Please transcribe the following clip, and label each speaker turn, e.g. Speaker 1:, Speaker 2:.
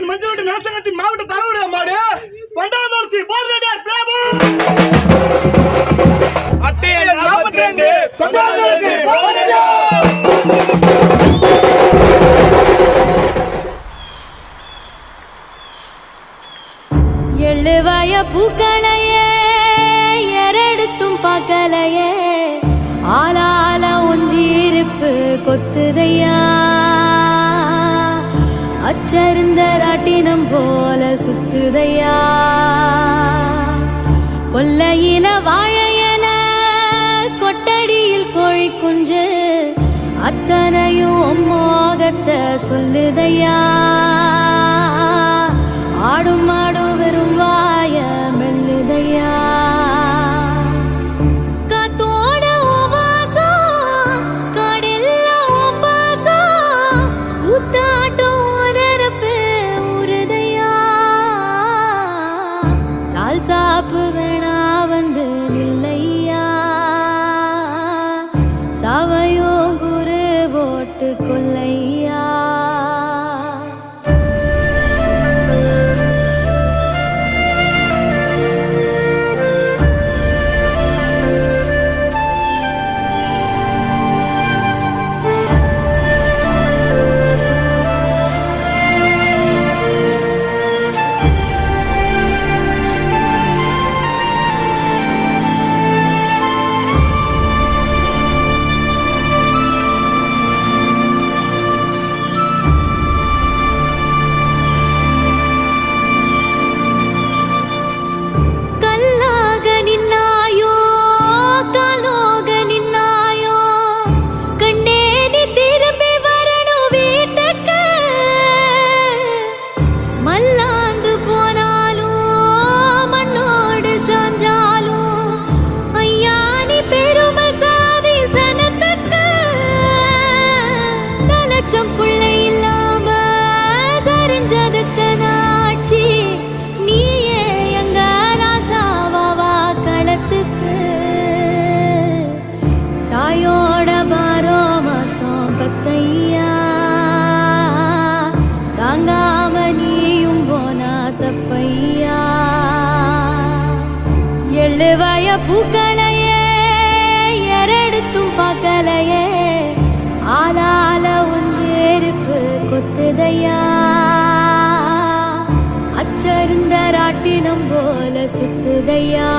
Speaker 1: கழகத்தின் மஞ்சள் நலசங்கத்தின் மாவட்ட தலைவருடைய மாடு? வருஷம் போராடார் பிரபு!
Speaker 2: அட்டை நாற்பத்தி ரெண்டு
Speaker 3: எழுவாய பூக்களையே எரடுத்தும் பார்க்கலையே ஆளால ஒஞ்சிருப்பு கொத்துதையா அச்சருந்த போல சுத்துதையா? கொல்லையில வாழையல கொட்டடியில் கோழி குஞ்சு அத்தனையும் மோகத்தை சொல்லுதையா? ஆடுமா எழுவாய பூக்களையே எரடுத்தும் பார்க்கலையே ஆளால ஒன்றேருப்பு கொத்துதையா. அச்சருந்த ராட்டினம் போல சுத்துதையா.